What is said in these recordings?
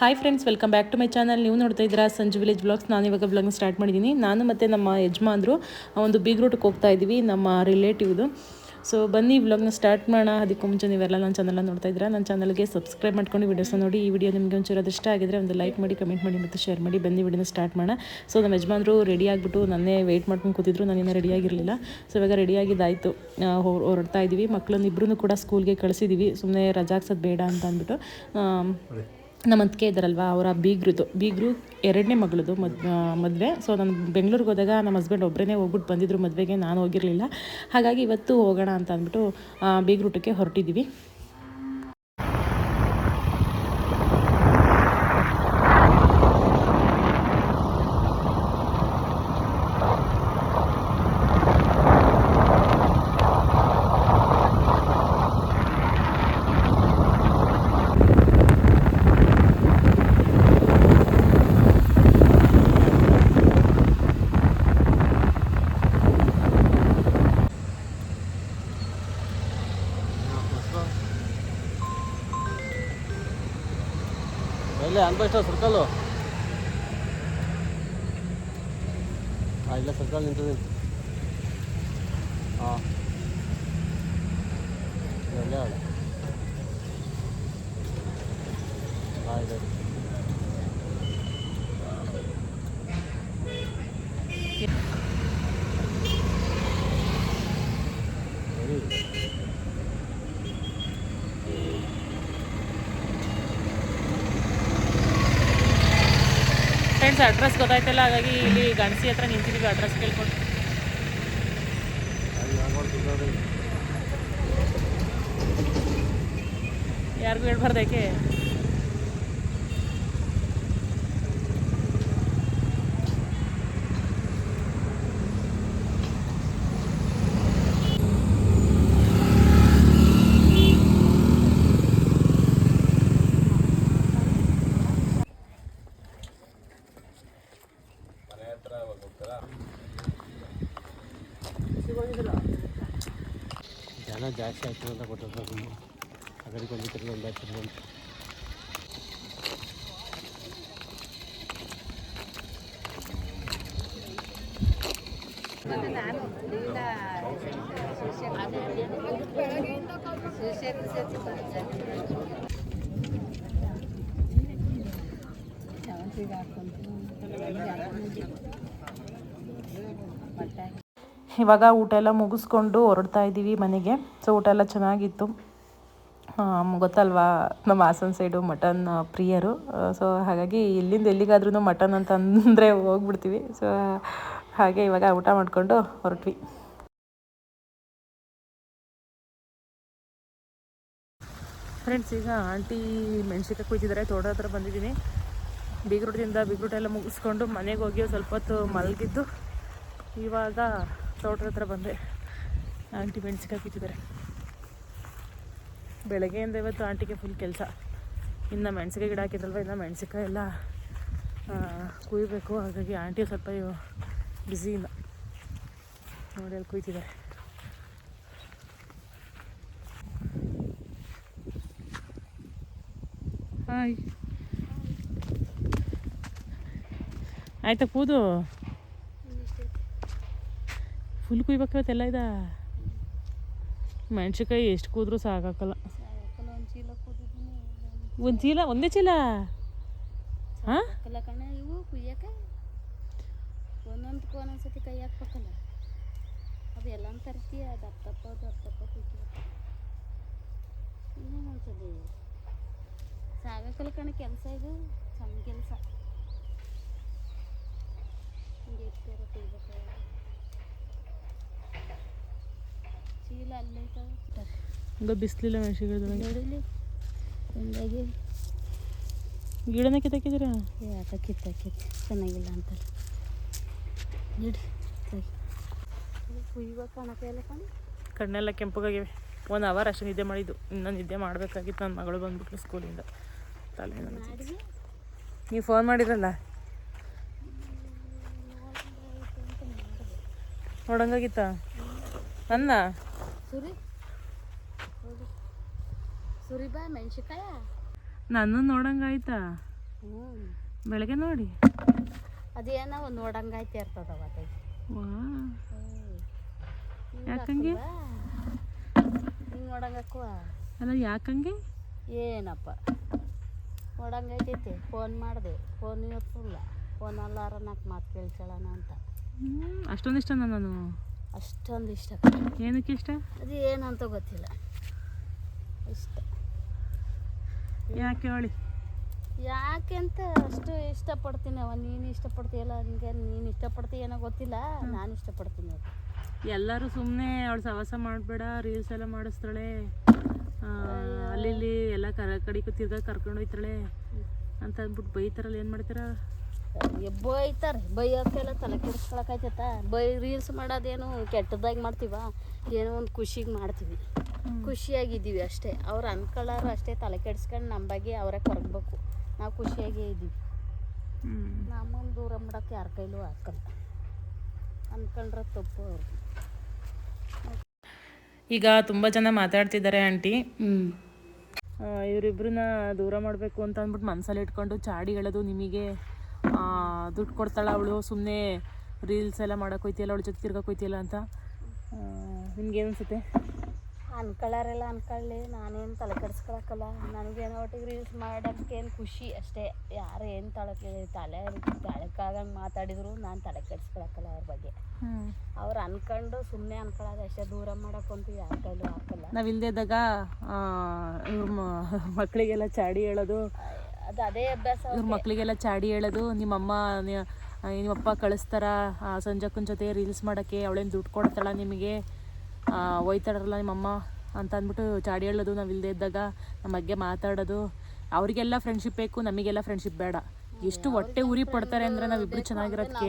Hi friends welcome back to my channel ನೀವು ನೋಡ್ತಾ ಇದ್ದೀರಾ ಸಂಜು ವಿಲೇಜ್ ಬ್ಲಾಗ್ಸ್ ನಾನು ಇವಾಗ ಬ್ಲಾಗ್ನ ಸ್ಟಾರ್ಟ್ ಮಾಡಿದ್ದೀನಿ ನಾನು ಮತ್ತು ನಮ್ಮ ಯಜಮಾನ್ರು ಒಂದು ಬಿಗ್ ರೂಟ್ಗೆ ಹೋಗ್ತಾ ಇದ್ದೀವಿ, ನಮ್ಮ ರಿಲೇಟಿವ್ದು ಸೊ ಬನ್ನಿ ವ್ಲಾಗ್ನ ಸ್ಟಾರ್ಟ್ ಮಾಡೋಣ. ಅದಕ್ಕೂ ಮುಂಚೆ ನೀವೆಲ್ಲ ನನ್ನ ಚಾನಲ್ನ ನೋಡ್ತಾ ಇದ್ದೀರಾ? ನನ್ನ ಚಾನಲ್ಗೆ ಸಬ್ಸ್ಕ್ರೈಬ್ ಮಾಡ್ಕೊಂಡು ವೀಡಿಯೋಸ್ನ ನೋಡಿ. ಈ ವಿಡಿಯೋ ನಿಮಗೆ ಒಂಚೂರು ಇಷ್ಟ ಆಗಿದ್ರೆ ಒಂದು ಲೈಕ್ ಮಾಡಿ ಕಮೆಂಟ್ ಮಾಡಿ ಮತ್ತು ಶೇರ್ ಮಾಡಿ. ಬನ್ನಿ ವಿಡಿಯೋನ ಸ್ಟಾರ್ಟ್ ಮಾಡೋಣ. ಸೊ ನಮ್ಮ ಯಜಮಾನರು ರೆಡಿ ಆಗಿಬಿಟ್ಟು ನನ್ನೇ ವೆಯ್ಟ್ ಮಾಡ್ಕೊಂಡು ಕೂತಿದ್ರು. ನಾನಿನ್ನೂ ರೆಡಿ ಆಗಿರಲಿಲ್ಲ. ಸೊ ಇವಾಗ ರೆಡಿಯಾಗಿದ್ದಾಯಿತು ಹೊರಡ್ತಾ ಇದ್ದೀವಿ ಮಕ್ಕಳನ್ನ ಇಬ್ಬರೂ ಕೂಡ ಸ್ಕೂಲ್ಗೆ ಕಳಿಸಿದ್ದೀವಿ ಸುಮ್ಮನೆ ರಜಾ ಹಾಕ್ಸೋದು ಬೇಡ ಅಂತ ಅಂದ್ಬಿಟ್ಟು. ನಮ್ಮ ಅಂತಿಕೆ ಇದ್ದಾರಲ್ವ, ಅವರ ಬೀಗ್ರದ್ದು. ಬೀಗರು ಎರಡನೇ ಮಗಳದು ಮದ್ ಮದುವೆ. ಸೊ ನಾನು ಬೆಂಗಳೂರಿಗೆ ಹೋದಾಗ ನಮ್ಮ ಹಸ್ಬೆಂಡ್ ಒಬ್ಬರೇ ಹೋಗ್ಬಿಟ್ಟು ಬಂದಿದ್ರು ಮದುವೆಗೆ, ನಾನು ಹೋಗಿರಲಿಲ್ಲ. ಹಾಗಾಗಿ ಇವತ್ತು ಹೋಗೋಣ ಅಂತ ಅಂದ್ಬಿಟ್ಟು ಬೀಗ್ರೂಟಕ್ಕೆ ಹೊರಟಿದ್ದೀವಿ. ಎಲ್ಲಿ ಅನ್ಬೈಸ್ಟ ಸರ್ಕಲ್ಲು ಹಾಂ ಇಲ್ಲ ಸರ್ಕಲ್ ನಿಂತಿದೆ ಹಾಂ ಇಲ್ಲೇ ಅಲ್ಲ ಹಾಂ ಇದೆ ಸರಿ ಅಡ್ರೆಸ್ ಗೊತ್ತಾಯ್ತಲ್ಲ ಹಾಗಾಗಿ ಇಲ್ಲಿ ಗಣಸಿ ಹತ್ರ ನಿಂತಿದ್ದೀವಿ ಅಡ್ರೆಸ್ ಕೇಳ್ಕೊಂಡು. ಯಾರಿಗೂ ಹೇಳ್ಬಾರ್ದು ಯಾಕೆ? ಜನ ಜಾಸ್ತಿ ಆಯ್ತು ಅಂತ ಕೊಟ್ಟಿರ್ತಾರೆ ಸುಮ್ಮನೆ ಅದಕ್ಕೆ ಒಂದು ತಿರ್ಗಿ ಒಂದು ಆಯ್ತು ಇವಾಗ ಊಟ ಎಲ್ಲ ಮುಗಿಸ್ಕೊಂಡು ಹೊರಡ್ತಾ ಇದ್ದೀವಿ ಮನೆಗೆ. ಸೊ ಊಟ ಎಲ್ಲ ಚೆನ್ನಾಗಿತ್ತು. ಗೊತ್ತಲ್ವಾ? ನಮ್ಮ ಹಾಸನ ಸೈಡು ಮಟನ್ ಪ್ರಿಯರು. ಸೊ ಹಾಗಾಗಿ ಇಲ್ಲಿಂದ ಎಲ್ಲಿಗಾದ್ರೂ ಮಟನ್ ಅಂತ ಅಂದರೆ ಹೋಗ್ಬಿಡ್ತೀವಿ. ಸೊ ಹಾಗೆ ಇವಾಗ ಊಟ ಮಾಡಿಕೊಂಡು ಹೊರಟ್ವಿ. ಫ್ರೆಂಡ್ಸ್ ಈಗ ಆಂಟಿ ಮೆಣಸಿಕಾಯಿ ಕುಯ್ತಿದ್ದಾರೆ ತೋಟ ಹತ್ರ ಬಂದಿದ್ದೀನಿ. ಬೀಗ್ರೂಟದಿಂದ ಬೀಗ್ರೂಟೆಲ್ಲ ಮುಗಿಸ್ಕೊಂಡು ಮನೆಗೆ ಹೋಗಿ ಸ್ವಲ್ಪ ಹೊತ್ತು ಮಲಗಿದ್ದು. ಇವಾಗ ತೋಟದ ಹತ್ರ ಬಂದೆ. ಆಂಟಿ ಮೆಣಸಿನ್ಕಾಯಿ ಕುಯ್ತಿದ್ದಾರೆ ಬೆಳಗ್ಗೆಯಿಂದ ಇವತ್ತು ಆಂಟಿಗೆ ಫುಲ್ ಕೆಲಸ. ಇನ್ನು ಮೆಣಸಿನ್ಕಾಯಿ ಗಿಡ ಹಾಕಿದ್ರಲ್ವ ಇನ್ನು ಮೆಣಸಿನ್ಕಾಯಿ ಎಲ್ಲ ಕುಯ್ಬೇಕು. ಹಾಗಾಗಿ ಆಂಟಿ ಸ್ವಲ್ಪ ಬ್ಯುಸಿ ಇಲ್ಲ ನೋಡಿ ಅಲ್ಲಿ ಕುಯ್ತಿದ್ದಾರೆ. ಹಾಯ್ ಆಯ್ತಾ ಕೂದು ಫುಲ್ ಕುಯ್ಬೇಕಾಗತ್ತೆಲ್ಲ ಇದ? ಕೈ ಎಷ್ಟು ಕೂದ್ರು ಸಾಗಕಲ್ಲ ಒಂದು ಚೀಲ ಒಂದೇ ಚೀಲ ಹಾಂ? ಇವು ಕುಯ್ಯಕ ಒಂದೊಂದಕ್ಕೆ ಒಂದೊಂದು ಸತಿ ಕೈ ಹಾಕ್ಬೇಕಲ್ಲ. ಅದು ಎಲ್ಲ ತರ್ತೀಯ ಅದು ದಪ್ಪ ದಪ್ಪ ಕುಯ್ತೀವಿ ಇನ್ನೇನು ಅನ್ಸದೆ ಸಾಗಕ್ಕಲ್ಲ ಕಣ ಕೆಲಸ ಇದು ಸಣ್ಣ ಕೆಲಸ. ಹಿಂಗೆ ಕುಯ್ಬೇಕು. ಚೀಲ ಅಲ್ಲೈತ ಈಗ ಬಿಸಿಲಿಲ್ಲ ಮೆಣಸಿನ್ಕಾಯಿ ನೋಡಿಲಿ ಹಿಂಗಾಗಿ. ಗಿಡನ ಕಿತ್ತಾಕಿದ್ದೀರಾ? ಯಾಕೆ ಕಿತ್ತ ಕಿತ್ತ ಚೆನ್ನಾಗಿಲ್ಲ ಅಂತ ಇಡಿ ಇವಾಗ ಕಣ. ಕಣ್ಣೆಲ್ಲ ಕೆಂಪಗಾಗಿವೆ. ಒಂದು ಅವರ್ ಅಷ್ಟು ನಿದ್ದೆ ಮಾಡಿದ್ದು. ಇನ್ನೂ ನಿದ್ದೆ ಮಾಡಬೇಕಾಗಿತ್ತು. ನನ್ನ ಮಗಳು ಬಂದ್ಬಿಟ್ಲು ಸ್ಕೂಲಿಂದ. ತಲೆ ನೀವು. ಫೋನ್ ಮಾಡಿರಲ್ಲ ನೋಡಂಗಾಗಿತ್ತ? ನನ್ನ ಸುರಿ? ಸುರಿ ಬಾ ಮೆಣಸಿಕಾಯ ನನ್ನ ನೋಡಂಗಾಯ್ತಾ? ಹ್ಞೂ ಬೆಳಗ್ಗೆ ನೋಡಿ. ಅದೇನೋ ನೋಡಂಗೈತೆ ಇರ್ತದವ ಅದಕ್ಕೆ ಯಾಕಂಗೆ? ಹಿಂಗೆ ಹಿಂಗ್ ಅಲ್ಲ ಯಾಕಂಗೆ? ಏನಪ್ಪ? ನೋಡಂಗೈತೈತಿ ಫೋನ್ ಮಾಡಿದೆ. ಫೋನ್ ಇವತ್ತು ಫೋನ್ ಅಲ್ಲಾರ ನಾಲ್ಕು ಮಾತು ಕೇಳ್ಕೊಳ್ಳೋಣ ಅಂತ. ಅಷ್ಟೊಂದಿಷ್ಟ ನಾನು? ಅಷ್ಟೊಂದು ಇಷ್ಟ ಏನಕ್ಕೆ ಇಷ್ಟ? ಅದು ಏನಂತ ಗೊತ್ತಿಲ್ಲ. ಇಷ್ಟ. ಯಾಕೆ ಹೇಳಿ? ಯಾಕೆ ಅಂತ ಅಷ್ಟು ಇಷ್ಟಪಡ್ತೀನಿ ಅವ. ನೀನು ಇಷ್ಟಪಡ್ತೀಯಲ್ಲ ಹಂಗೆ ನೀನು ಇಷ್ಟಪಡ್ತೀಯನೋ ಗೊತ್ತಿಲ್ಲ. ನಾನು ಇಷ್ಟಪಡ್ತೀನಿ. ಎಲ್ಲರೂ ಸುಮ್ಮನೆ ಅವಳು ಸವಾಸ ಮಾಡಬೇಡ ರೀಲ್ಸ್ ಎಲ್ಲ ಮಾಡಿಸ್ತಾಳೆ. ಅಲ್ಲಿ ಎಲ್ಲ ಕರ ಕಡೆ ತಿರ್ಗಾ ಕರ್ಕೊಂಡು ಹೋಯ್ತಾಳೆ. ಅಂತ ಅಂದ್ಬಿಟ್ಟು ಬೈತಾರಲ್ಲ ಏನು ಮಾಡ್ತೀರಾ? ಬೈತಾರೆ ಬೈಯೋಕ್ಕೆಲ್ಲ ತಲೆ ಕೆಡಿಸ್ಕೊಳಕೈತೈತ ಬೈ ರೀಲ್ಸ್ ಮಾಡೋದೇನು ಕೆಟ್ಟದಾಗಿ ಮಾಡ್ತೀವ? ಏನೋ ಒಂದು ಖುಷಿಗೆ ಮಾಡ್ತೀವಿ. ಖುಷಿಯಾಗಿದ್ದೀವಿ ಅಷ್ಟೇ. ಅವ್ರು ಅಂದ್ಕೊಳ್ಳೋರು ಅಷ್ಟೇ ತಲೆ ಕೆಡಿಸ್ಕೊಂಡು ನಮ್ಮ ಬಗ್ಗೆ ಅವರೇ ಕೊರಗಬೇಕು. ನಾವು ಖುಷಿಯಾಗೇ ಇದ್ದೀವಿ. ನಮ್ಮನ್ನು ದೂರ ಮಾಡೋಕ್ಕೆ ಯಾರ ಕೈಲೂ ಹಾಕಲ್ಲ ಅಂದ್ಕೊಂಡ್ರೆ ತಪ್ಪು ಅವ್ರು. ಈಗ ತುಂಬ ಜನ ಮಾತಾಡ್ತಿದ್ದಾರೆ ಆಂಟಿ. ಹ್ಞೂ ಇವರಿಬ್ಬರನ್ನ ದೂರ ಮಾಡಬೇಕು ಅಂತ ಅಂದ್ಬಿಟ್ಟು ಮನಸ್ಸಲ್ಲಿ ಇಟ್ಕೊಂಡು ಚಾಡಿ ಹೇಳೋದು ನಿಮಗೆ ದುಡ್ಡು ಕೊಡ್ತಾಳೆ ಅವಳು ಸುಮ್ಮನೆ ರೀಲ್ಸ್ ಎಲ್ಲ ಮಾಡೋಕೆ ಹೋಯ್ತಿಯಲ್ಲ ಅವಳ ಜೊತೆ ತಿರ್ಗಕ್ಕೆ ಹೋಯ್ತಿಯಲ್ಲ ಅಂತ. ನಿಮ್ಗೆ ಅನಿಸುತ್ತೆ ಅನ್ಕೊಳ್ಳಾರೆಲ್ಲ ಅನ್ಕೊಳ್ಳಿ ನಾನೇನು ತಲೆ ಕೆಡಿಸ್ಕೊಳಕ್ಕಲ್ಲ. ನನಗೇನೋ ಒಟ್ಟಿಗೆ ರೀಲ್ಸ್ ಮಾಡೋಕ್ಕೆ ಏನು ಖುಷಿ ಅಷ್ಟೇ. ಯಾರು ಏನು ತಲೆ ತಲೆ ತಲೆಕಾಗಂಗೆ ಮಾತಾಡಿದ್ರು ನಾನು ತಲೆ ಕೆಡಿಸ್ಕೊಳಕ್ಕಲ್ಲ ಅವ್ರ ಬಗ್ಗೆ. ಅವ್ರು ಅನ್ಕೊಂಡು ಸುಮ್ಮನೆ ಅನ್ಕೊಳ್ಳೋದು ಅಷ್ಟೇ ದೂರ ಮಾಡೋಕ್ಕಂತೂ ಯಾರ ಕೈಲೂ ಹಾಕಲ್ಲ. ನಾವು ಇಲ್ಲದೇ ಇದ್ದಾಗ ಇವ್ರ ಮಕ್ಕಳಿಗೆಲ್ಲ ಚಾಡಿ ಹೇಳೋದು ಅದು ಅದೇ ಅಭ್ಯಾಸ ಇವ್ರ ಮಕ್ಕಳಿಗೆಲ್ಲ ಚಾಡಿ ಹೇಳೋದು ನಿಮ್ಮಮ್ಮ ಅಮ್ಮ ನಿಮ್ಮ ನಿಮ್ಮಪ್ಪ ಕಳಿಸ್ತಾರ ಸಂಜಕ್ಕನ ಜೊತೆ ರೀಲ್ಸ್ ಮಾಡೋಕ್ಕೆ ಅವಳೇನು ದುಡ್ಡು ಕೊಡ್ತಾಳ ನಿಮಗೆ? ಆ, ಒಯ್ತಾರಲ್ಲ ನಿಮ್ಮಮ್ಮ ಅಂತ ಅಂದ್ಬಿಟ್ಟು ಚಾಡಿ ಹೇಳೋದು ನಾವು ಇಲ್ಲದೆ ಇದ್ದಾಗ ನಮ್ಮ ಬಗ್ಗೆ ಮಾತಾಡೋದು. ಅವರಿಗೆಲ್ಲ ಫ್ರೆಂಡ್ಶಿಪ್ ಬೇಕು ನಮಗೆಲ್ಲ ಫ್ರೆಂಡ್ಶಿಪ್ ಬೇಡ. ಎಷ್ಟು ಹೊಟ್ಟೆ ಉರಿ ಪಡ್ತಾರೆ ಅಂದ್ರೆ ನಾವಿಬ್ರು ಚೆನ್ನಾಗಿರೋದಕ್ಕೆ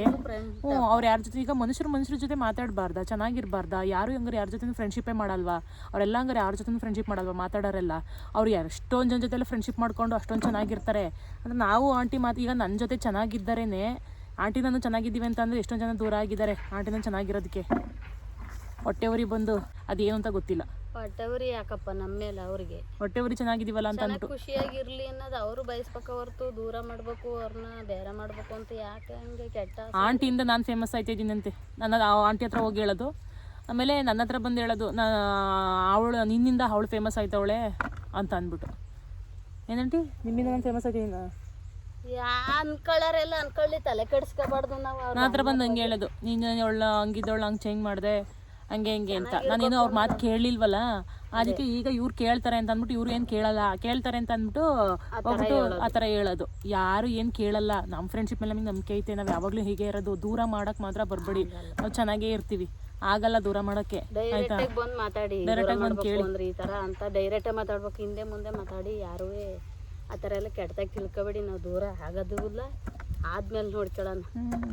ಹ್ಞೂ ಅವ್ರು ಯಾರ ಜೊತೆ ಈಗ ಮನುಷ್ಯರು ಮನುಷ್ಯರ ಜೊತೆ ಮಾತಾಡಬಾರ್ದಾ ಚೆನ್ನಾಗಿರ್ಬಾರ್ದ. ಯಾರು ಹಂಗಾರೆ ಯಾರ ಜೊತೆ ಫ್ರೆಂಡ್ಶಿಪ್ಪೇ ಮಾಡಲ್ವಾ? ಅವರೆಲ್ಲ ಹಂಗಾರೆ ಯಾರ ಜೊತೆ ಫ್ರೆಂಡ್ಶಿಪ್ ಮಾಡಲ್ವಾ? ಮಾತಾಡೋರೆಲ್ಲ. ಅವ್ರು ಎಷ್ಟೊಂದು ಜನ ಜೊತೆ ಫ್ರೆಂಡ್ಶಿಪ್ ಮಾಡ್ಕೊಂಡು ಅಷ್ಟೊಂದು ಚೆನ್ನಾಗಿರ್ತಾರೆ. ಅಂದರೆ ನಾವು ಆಂಟಿ ಮಾತು ಈಗ ನನ್ನ ಜೊತೆ ಚೆನ್ನಾಗಿದ್ದಾರೇನೆ ಆಂಟಿ ನಾನು ಚೆನ್ನಾಗಿದ್ದೀವಿ ಅಂತ ಅಂದರೆ ಎಷ್ಟೊಂದು ಜನ ದೂರ ಆಗಿದ್ದಾರೆ ಆಂಟಿ ನಾನು ಚೆನ್ನಾಗಿರೋದಕ್ಕೆ ಹೊಟ್ಟೆ ಉರಿ ಬಂದು ಅದೇನು ಅಂತ ಗೊತ್ತಿಲ್ಲ. ಹೊಟ್ಟೆವ್ರಿ ಯಾಕಪ್ಪ ನಮ್ಮ ಮೇಲೆ ಅವ್ರಿಗೆ. ಹೊಟ್ಟೆ ಚೆನ್ನಾಗಿದೀವಲ್ಲ ಅಂತ ಚೆನ್ನಾಗಿ ಅಂದ್ಬಿಟ್ಟು. ಖುಷಿಯಾಗಿರ್ಲಿ ಅನ್ನೋದು ಅವರು ಬಯಸ್ಬೇಕ ಹೊರ್ತು ದೂರ ಮಾಡಬೇಕು ಅವ್ರನ್ನ ಬೇರೆ ಮಾಡಬೇಕು ಅಂತ ಯಾಕೆ ಹಂಗೆ ಕೆಟ್ಟ ಆಂಟಿಯಿಂದ ನಾನು ಫೇಮಸ್ ಆಯ್ತಿದ್ದೀನಂತೆ ನನ್ನ ಆ ಆಂಟಿ ಹತ್ರ ಹೋಗಿ ಹೇಳೋದು. ಆಮೇಲೆ ನನ್ನ ಹತ್ರ ಬಂದು ಹೇಳೋದು ನಾ ಅವಳು ನಿನ್ನಿಂದ ಅವಳು ಫೇಮಸ್ ಆಯ್ತವಳೆ ಅಂತ ಅಂದ್ಬಿಟ್ಟು. ಏನಂಟಿ? ನಿಮ್ಮಿಂದ ನಾನು ಫೇಮಸ್ ಆಯ್ತೀನಿ ಯಾ ಅನ್ಕೊಳ್ಳೋರೆಲ್ಲ ಅನ್ಕೊಳ್ಳಿ ತಲೆ ಕೆಡಿಸ್ಕೋಬಾರ್ದು ನಾವು ನನ್ನ ಹತ್ರ ಬಂದು ಹಂಗೆ ಹೇಳೋದು ನೀನು ಅವಳ ಹಂಗಿದ್ದವಳು ಹಂಗೆ ಚೇಂಜ್ ಮಾಡಿದೆ ಹಂಗೆ ಹಿಂಗೆ ಅಂತ. ನಾನೇನು ಅವ್ರ ಮಾತು ಕೇಳಲಿಲ್ವಲ್ಲ ಅದಕ್ಕೆ ಈಗ ಇವ್ರು ಕೇಳ್ತಾರೆ ಅಂತ ಅಂದ್ಬಿಟ್ಟು ಇವ್ರು ಏನು ಕೇಳಲ್ಲ. ಕೇಳ್ತಾರೆ ಅಂತ ಅಂದ್ಬಿಟ್ಟು ಹೋಗ್ಬಿಟ್ಟು ಆ ಥರ ಹೇಳೋದು. ಯಾರು ಏನು ಕೇಳಲ್ಲ. ನಮ್ಮ ಫ್ರೆಂಡ್ಶಿಪ್ ಮೇಲೆ ನಮಗೆ ನಂಬಿಕೆ ಐತೆ. ನಾವು ಯಾವಾಗಲೂ ಹೀಗೆ ಇರೋದು. ದೂರ ಮಾಡೋಕೆ ಮಾತ್ರ ಬರಬೇಡಿ. ನಾವು ಚೆನ್ನಾಗೇ ಇರ್ತೀವಿ. ಆಗಲ್ಲ ದೂರ ಮಾಡೋಕ್ಕೆ. ಡೈರೆಕ್ಟಾಗಿ ಬಂದು ಮಾತಾಡಿ. ಡೈರೆಕ್ಟಾಗಿ ಬಂದು ಕೇಳಿ. ಅಂದ್ರೆ ಈ ಥರ ಅಂತ ಡೈರೆಕ್ಟಾಗಿ ಮಾತಾಡ್ಬೇಕು. ಹಿಂದೆ ಮುಂದೆ ಮಾತಾಡಿ. ಯಾರು ಆ ಥರ ಎಲ್ಲ ಕೆಟ್ಟದಾಗಿ ತಿಳ್ಕೊಬೇಡಿ. ನಾವು ದೂರ ಆಗೋದು ಇಲ್ಲ. ಆದ್ಮೇಲೆ ನೋಡ್ಕೊಳ್ಳೋಣ.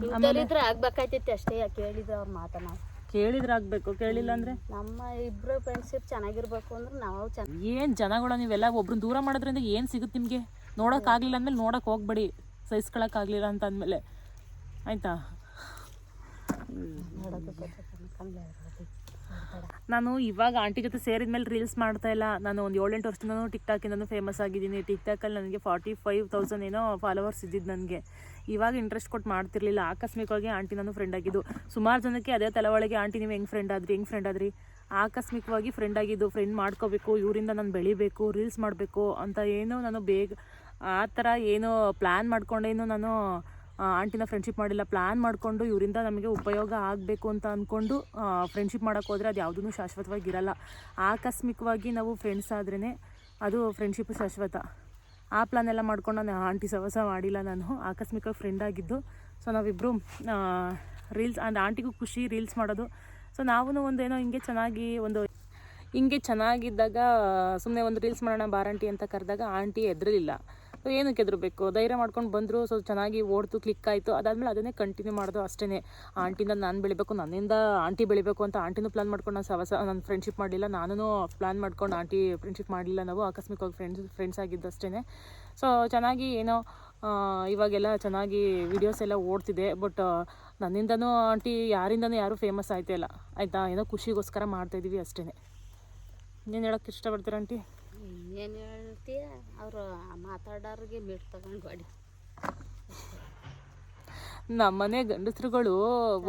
ಇಂಥಲ್ಲಿದ್ರೆ ಆಗ್ಬೇಕಾಯ್ತೈತಿ ಅಷ್ಟೇ. ಕೇಳಿದ್ರೆ ಅವ್ರ ಮಾತ ನಾವು ಕೇಳಿದ್ರೆ ಆಗಬೇಕು ಕೇಳಿಲ್ಲ ಅಂದರೆ? ನಮ್ಮ ಇಬ್ರು ಫ್ರೆಂಡ್ಶಿಪ್ ಚೆನ್ನಾಗಿರ್ಬೇಕು ಅಂದ್ರೆ ನಾವು ಚೆನ್ನಾಗಿ ಏನು ಜನಗಳ ನೀವೆಲ್ಲ ಒಬ್ರನ್ನ ದೂರ ಮಾಡೋದ್ರಿಂದ ಏನು ಸಿಗುತ್ತೆ ನಿಮಗೆ? ನೋಡೋಕ್ಕಾಗಲಿಲ್ಲ ಅಂದ್ಮೇಲೆ ನೋಡೋಕೆ ಹೋಗ್ಬೇಡಿ ಸಹಿಸ್ಕೊಳಕ್ಕಾಗಲಿಲ್ಲ ಅಂತ ಅಂದಮೇಲೆ. ಆಯಿತಾ? ನಾನು ಇವಾಗ ಆಂಟಿ ಜೊತೆ ಸೇರಿದ ಮೇಲೆ ರೀಲ್ಸ್ ಮಾಡ್ತಾ ಇಲ್ಲ. ನಾನು ಒಂದು ಏಳೆಂಟು ಟಾಕ್ ಇಂದ ಫೇಮಸ್ ಆಗಿದ್ದೀನಿ. ಟಿಕ್ಟಾಕಲ್ಲಿ ನನಗೆ ಫಾರ್ಟಿ ಫೈವ್ ತೌಸಂಡ್ ಏನೋ ಫಾಲೋವರ್ಸ್ ಇದ್ದಿದ್ದು ನನಗೆ. ಇವಾಗ ಇಂಟ್ರೆಸ್ಟ್ ಕೊಟ್ಟು ಮಾಡ್ತಿರ್ಲಿಲ್ಲ. ಆಕಸ್ಮಿಕವಾಗಿ ಆಂಟಿ ನಾನು ಫ್ರೆಂಡ್ ಆಗಿದ್ದು. ಸುಮಾರು ಜನಕ್ಕೆ ಅದೇ ತಲೆಯೊಳಗೆ ಆಂಟಿ, ನೀವು ಹೆಂಗೆ ಫ್ರೆಂಡ್ ಆದ್ರಿ? ಹೆಂಗೆ ಫ್ರೆಂಡ್ ಆದ್ರಿ? ಆಕಸ್ಮಿಕವಾಗಿ ಫ್ರೆಂಡ್ ಆಗಿದ್ದು ಫ್ರೆಂಡ್ ಮಾಡ್ಕೋಬೇಕು, ಇವರಿಂದ ನಾನು ಬೆಳಿಬೇಕು ರೀಲ್ಸ್ ಮಾಡಬೇಕು ಅಂತ ಏನೋ ನಾನು ಬೇಗ, ಆ ಥರ ಏನೋ ಪ್ಲ್ಯಾನ್ ಮಾಡ್ಕೊಂಡೇನು ನಾನು ಆಂಟಿನ ಫ್ರೆಂಡ್ಶಿಪ್ ಮಾಡಿಲ್ಲ ಪ್ಲ್ಯಾನ್ ಮಾಡಿಕೊಂಡು ಇವರಿಂದ ನಮಗೆ ಉಪಯೋಗ ಆಗಬೇಕು ಅಂತ ಅಂದ್ಕೊಂಡು ಫ್ರೆಂಡ್ಶಿಪ್ ಮಾಡೋಕ್ಕೆ ಹೋದರೆ ಅದು ಯಾವುದೂ ಶಾಶ್ವತವಾಗಿರಲ್ಲ. ಆಕಸ್ಮಿಕವಾಗಿ ನಾವು ಫ್ರೆಂಡ್ಸ್ ಆದ್ರೇ ಅದು ಫ್ರೆಂಡ್ಶಿಪ್ ಶಾಶ್ವತ. ಆ ಪ್ಲ್ಯಾನ್ ಎಲ್ಲ ಮಾಡ್ಕೊಂಡು ನಾನು ಆಂಟಿ ಸವಸ ಮಾಡಿಲ್ಲ ನಾನು. ಆಕಸ್ಮಿಕವಾಗಿ ಫ್ರೆಂಡ್ ಆಗಿದ್ದು. ಸೊ ನಾವಿಬ್ಬರು ರೀಲ್ಸ್ ಅಂದರೆ ಆಂಟಿಗೂ ಖುಷಿ ರೀಲ್ಸ್ ಮಾಡೋದು. ಸೊ ನಾವು ಒಂದು ಏನೋ ಹಿಂಗೆ ಚೆನ್ನಾಗಿ ಒಂದು ಹಿಂಗೆ ಚೆನ್ನಾಗಿದ್ದಾಗ ಸುಮ್ಮನೆ ಒಂದು ರೀಲ್ಸ್ ಮಾಡೋಣ ಬಾರಂಟಿ ಅಂತ ಕರೆದಾಗ ಆಂಟಿ ಎದ್ರಲಿಲ್ಲ. ಸೊ ಏನಕ್ಕೆ ಎದುರಬೇಕು ಧೈರ್ಯ ಮಾಡ್ಕೊಂಡು ಬಂದರು ಸೊ ಚೆನ್ನಾಗಿ ಓಡ್ತು ಕ್ಲಿಕ್ ಆಯಿತು. ಅದಾದಮೇಲೆ ಅದನ್ನೇ ಕಂಟಿನ್ಯೂ ಮಾಡೋದು ಅಷ್ಟೇ ಆಂಟಿಂದ ನಾನು ಬೆಳಿಬೇಕು, ನನ್ನಿಂದ ಆಂಟಿ ಬೆಳಿಬೇಕು ಅಂತ ಆಂಟಿನೂ ಪ್ಲಾನ್ ಮಾಡ್ಕೊಂಡು ನಾನು ಸವಸ ನಾನು ಫ್ರೆಂಡ್ಶಿಪ್ ಮಾಡಲಿಲ್ಲ. ನಾನು ಪ್ಲಾನ್ ಮಾಡ್ಕೊಂಡು ಆಂಟಿ ಫ್ರೆಂಡ್ಶಿಪ್ ಮಾಡಲಿಲ್ಲ ನಾವು. ಆಕಸ್ಮಿಕವಾಗಿ ಫ್ರೆಂಡ್ಸ್ ಫ್ರೆಂಡ್ಸ್ ಆಗಿದ್ದು ಅಷ್ಟೇ ಸೊ ಚೆನ್ನಾಗಿ ಏನೋ ಇವಾಗೆಲ್ಲ ಚೆನ್ನಾಗಿ ವಿಡಿಯೋಸ್ ಎಲ್ಲ ಓಡ್ತಿದೆ. ಬಟ್ ನನ್ನಿಂದನೂ ಆಂಟಿ ಯಾರಿಂದನೂ ಯಾರೂ ಫೇಮಸ್ ಆಯ್ತಿಲ್ಲ ಆಯಿತಾ? ಏನೋ ಖುಷಿಗೋಸ್ಕರ ಮಾಡ್ತಾಯಿದ್ದೀವಿ ಅಷ್ಟೇ ಏನು ಹೇಳೋಕ್ಕೆ ಇಷ್ಟಪಡ್ತೀರ ಆಂಟಿ? ಏನು ಹೇಳ್ತೀಯ? ಅವರು ಮಾತಾಡೋರಿಗೆ ಮೀಟ್ ತಗೊಂಡು ಬಾಡಿ ನಮ್ಮನೆ ಗಂಡಸ್ರುಗಳು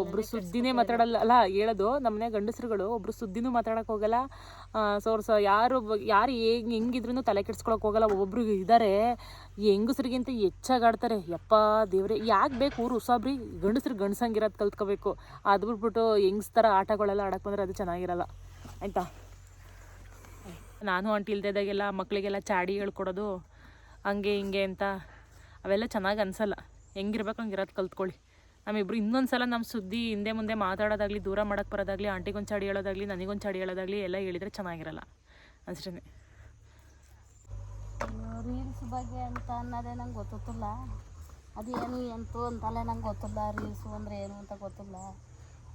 ಒಬ್ರು ಸುದ್ದಿನೇ ಮಾತಾಡಲ್ಲ ಅಲ್ಲ ಹೇಳೋದು ನಮ್ಮನೆ ಗಂಡಸ್ರುಗಳು ಒಬ್ರು ಸುದ್ದಿನೂ ಮಾತಾಡಕ್ ಹೋಗಲ್ಲ. ಸೋರ್ಸ ಯಾರು ಯಾರು ಹೆಂಗ್ ಹೆಂಗಿದ್ರು ತಲೆ ಕೆಡ್ಸ್ಕೊಳಕ್ ಹೋಗಲ್ಲ. ಒಬ್ಬೊಬ್ರು ಇದ್ದಾರೆ ಹೆಂಗಸ್ರಿಗಿಂತ ಹೆಚ್ಚಾಗಿ ಆಡ್ತಾರೆ ಯಪ್ಪ ದೇವ್ರೆ ಯಾಕೆ ಬೇಕು ಊರು ಉಸಾಬ್ರಿ? ಗಂಡಸ್ರು ಗಂಡಸಂಗಿರೋದು ಕಲ್ತ್ಕೋಬೇಕು. ಅದು ಬಿಟ್ಬಿಟ್ಟು ಹೆಂಗ್ಸ್ ಥರ ಆಟಗಳೆಲ್ಲ ಆಡಕ್ಕೆ ಬಂದರೆ ಅದು ಚೆನ್ನಾಗಿರಲ್ಲ. ಆಯ್ತಾ? ನಾನು ಆಂಟಿ ಇಲ್ದಿದ್ದಾಗೆಲ್ಲ ಮಕ್ಕಳಿಗೆಲ್ಲ ಚಾಡಿ ಹೇಳ್ಕೊಡೋದು. ಹಂಗೆ, ಹಿಂಗೆ ಅಂತ. ಅವೆಲ್ಲ ಚೆನ್ನಾಗಿ ಅನ್ಸಲ್ಲ. ಹೆಂಗಿರ್ಬೇಕು ಹಂಗಿರೋದು ಕಲ್ತ್ಕೊಳ್ಳಿ. ನಮ್ಮಿಬ್ರು ಇನ್ನೊಂದು ಸಲ ನಮ್ಮ ಸುದ್ದಿ ಹಿಂದೆ ಮುಂದೆ ಮಾತಾಡೋದಾಗಲಿ, ದೂರ ಮಾಡೋಕ್ಕೆ ಬರೋದಾಗಲಿ, ಆಂಟಿಗೊಂದು ಚಾಡಿ ಹೇಳೋದಾಗಲಿ, ನನಗೊಂದು ಚಾಡಿ ಹೇಳೋದಾಗಲಿ ಎಲ್ಲ ಹೇಳಿದರೆ ಚೆನ್ನಾಗಿರಲ್ಲ. ಅಷ್ಟೇ ರೀಲ್ಸ್ ಬಗ್ಗೆ ಅಂತ ಅನ್ನೋದೇ ನಂಗೆ ಗೊತ್ತಿಲ್ಲ. ಅದೇನು ಎಂತು ಅಂತಲೇ ನಂಗೆ ಗೊತ್ತಿಲ್ಲ. ರೀಲ್ಸು ಅಂದರೆ ಏನು ಅಂತ ಗೊತ್ತಿಲ್ಲ.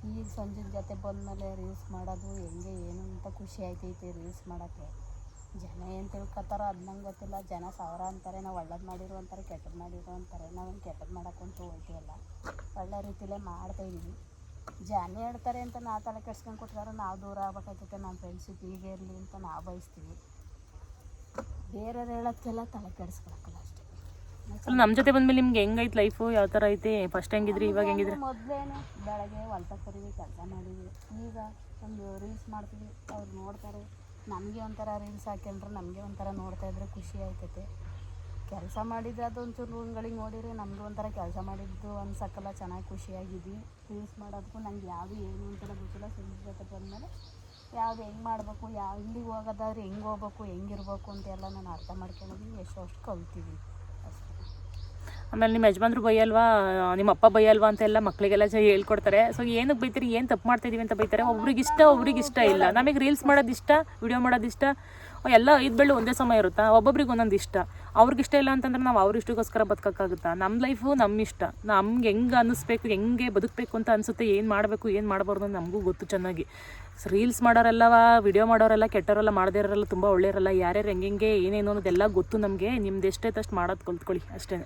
ಈಗ ಸಂಜೆ ಜೊತೆ ಬಂದಮೇಲೆ ರೀಲ್ಸ್ ಮಾಡೋದು ಹೆಂಗೆ, ಏನು ಅಂತ ಖುಷಿ ಆಯ್ತೈತೆ ರೀಲ್ಸ್ ಮಾಡೋಕ್ಕೆ. ಜನ ಏನು ತಿಳ್ಕೊತಾರೋ ಅದು ನಂಗೆ ಗೊತ್ತಿಲ್ಲ. ಜನ ಸಾವಿರ ಅಂತಾರೆ ನಾವು ಒಳ್ಳೇದು ಮಾಡಿರೋ ಅಂತಾರೆ ಕೆಟ್ಟದ್ದು ಮಾಡಿರೋ ಅಂತಾರೆ. ನಾವು ಕೆಟ್ಟದ್ದು ಮಾಡೋಕ್ಕಂತೂ ಹೋಗ್ತೀವಲ್ಲ ಒಳ್ಳೆ ರೀತಿಲೇ ಮಾಡ್ತಾಯಿದ್ದೀವಿ ಜನ ಹೇಳ್ತಾರೆ ಅಂತ ನಾ ತಲೆ ಕೆಡ್ಸ್ಕೊಂಡು ಕೊಟ್ಟಾರ ನಾವು ದೂರ ಆಗ್ಬೇಕಾಗ್ತೈತೆ. ನಮ್ಮ ಫ್ರೆಂಡ್ಶಿಪ್ ಹೀಗೆ ಇರಲಿ ಅಂತ ನಾವು ಬಯಸ್ತೀವಿ. ಬೇರೆಯವ್ರು ಹೇಳೋದಕ್ಕೆಲ್ಲ ತಲೆ ಕೆಡಿಸ್ಕೊಳಕ್ಕಲ್ಲ ಅಷ್ಟೇ. ನಮ್ಮ ಜೊತೆ ಬಂದಮೇಲೆ ನಿಮ್ಗೆ ಹೆಂಗೈತೆ ಲೈಫು ಯಾವ ಥರ ಐತೆ? ಫಸ್ಟ್ ಹೆಂಗಿದ್ರಿ ಇವಾಗ ಹೆಂಗಿದ್ರಿ? ಮೊದಲೇನು ಬೆಳಗ್ಗೆ ಹೊಲ್ತ ಕರಿವಿ ಕೆಲಸ ಮಾಡಿದ್ವಿ. ಈಗ ಒಂದು ರೀಲ್ಸ್ ಮಾಡ್ತೀವಿ ಅವ್ರು ನೋಡ್ತಾರೆ. ನಮಗೆ ಒಂಥರ ರೀಲ್ಸ್ ಹಾಕ್ಯಂಡ್ರೆ ನಮಗೆ ಒಂಥರ ನೋಡ್ತಾ ಇದ್ರೆ ಖುಷಿ ಆಯ್ತೈತೆ ಕೆಲಸ ಮಾಡಿದ್ರೆ ಅದೊಂಚೂರು ರೂಮ್ಗಳಿಗೆ ನೋಡಿರಿ ನಮ್ಮದು ಒಂಥರ ಕೆಲಸ ಮಾಡಿದ್ದು ಅನ್ಸಕ್ಕಲ್ಲ ಚೆನ್ನಾಗಿ ಖುಷಿಯಾಗಿದ್ವಿ. ರೀಲ್ಸ್ ಮಾಡೋದಕ್ಕೂ ನಂಗೆ ಯಾವುದು ಏನು ಅಂತ ಗೊತ್ತಿಲ್ಲ. ಸುಮ್ಮನೆ ಜೊತೆ ಬಂದಮೇಲೆ ಯಾವ್ದು ಹೆಂಗೆ ಮಾಡಬೇಕು ಯಾವ ಇಲ್ಲಿಗೆ ಹೋಗೋದಾದ್ರೆ ಹೆಂಗೆ ಹೋಗ್ಬೇಕು ಹೆಂಗಿರ್ಬೇಕು ಅಂತೆಲ್ಲ ನಾನು ಅರ್ಥ ಮಾಡ್ಕೊಂಡಿದ್ದೀನಿ ಎಷ್ಟೋ ಅಷ್ಟು ಕಲ್ತೀವಿ ಆಮೇಲೆ ನಿಮ್ಮ ಯಜಮಾನ್ರು ಬೈಯಲ್ವಾ? ನಿಮ್ಮ ಅಪ್ಪ ಬೈಯಲ್ವಾ ಅಂತೆಲ್ಲ ಮಕ್ಕಳಿಗೆಲ್ಲ ಹೇಳ್ಕೊಡ್ತಾರೆ. ಸೊ ಏನಕ್ಕೆ ಬೈತೀರಿ? ಏನು ತಪ್ಪು ಮಾಡ್ತಿದ್ದೀವಿ ಅಂತ ಬೈತಾರೆ. ಒಬ್ರಿಗೆ ಇಷ್ಟ ಒಬ್ರಿಗೆ ಇಷ್ಟ ಇಲ್ಲ. ನಮಗೆ ರೀಲ್ಸ್ ಮಾಡೋದು ಇಷ್ಟ ವಿಡಿಯೋ ಮಾಡೋದು ಇಷ್ಟ ಎಲ್ಲ ಐದು ಬೆಳ್ಳು ಒಂದೇ ಸಮಯ ಇರುತ್ತಾ? ಒಬ್ಬೊಬ್ರಿಗೆ ಒಂದೊಂದು ಇಷ್ಟ. ಅವ್ರಿಗೆ ಇಷ್ಟ ಇಲ್ಲ ಅಂತಂದ್ರೆ ನಾವು ಅವ್ರ ಇಷ್ಟಕ್ಕೋಸ್ಕರ ಬದುಕೋಕ್ಕಾಗುತ್ತಾ? ನಮ್ಮ ಲೈಫು ನಮ್ಮ ಇಷ್ಟ ನಮ್ಗೆ ಹೆಂಗೆ ಅನ್ನಿಸ್ಬೇಕು, ಹೆಂಗೆ ಬದುಕಬೇಕು ಅಂತ ಅನಿಸುತ್ತೆ, ಏನು ಮಾಡಬೇಕು, ಏನು ಮಾಡಬಾರ್ದು ಅಂತ ನಮಗೂ ಗೊತ್ತು ಚೆನ್ನಾಗಿ. ರೀಲ್ಸ್ ಮಾಡೋರೆಲ್ಲವ ವಿಡಿಯೋ ಮಾಡೋರೆಲ್ಲ ಕೆಟ್ಟವರೆಲ್ಲ ಮಾಡದೇ ಇರೋರೆಲ್ಲ ತುಂಬ ಒಳ್ಳೆಯರಲ್ಲ ಯಾರ್ಯಾರು ಹೆಂಗೆ ಏನೇನು ಅನ್ನೋದೆಲ್ಲ ಗೊತ್ತು ನಮಗೆ. ನಿಮ್ದು ಎಷ್ಟೇ ತಷ್ಟು ಮಾಡೋದು ಕಲ್ತ್ಕೊಳ್ಳಿ ಅಷ್ಟೇ